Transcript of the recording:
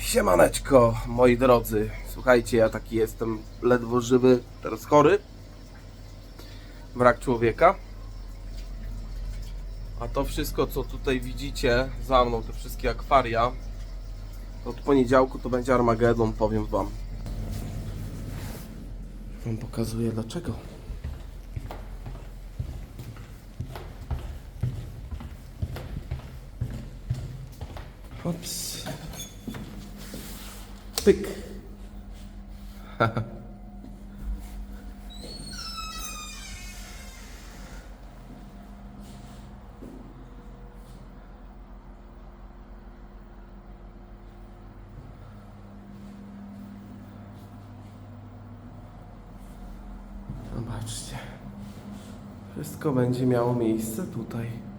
Siemaneczko, moi drodzy. Słuchajcie, ja taki jestem ledwo żywy, teraz chory. Brak człowieka. A to wszystko, co tutaj widzicie za mną, te wszystkie akwaria, od poniedziałku to będzie Armagedon, powiem wam. Wam pokazuję dlaczego. Hops. Pyk. Zobaczcie. Wszystko będzie miało miejsce tutaj.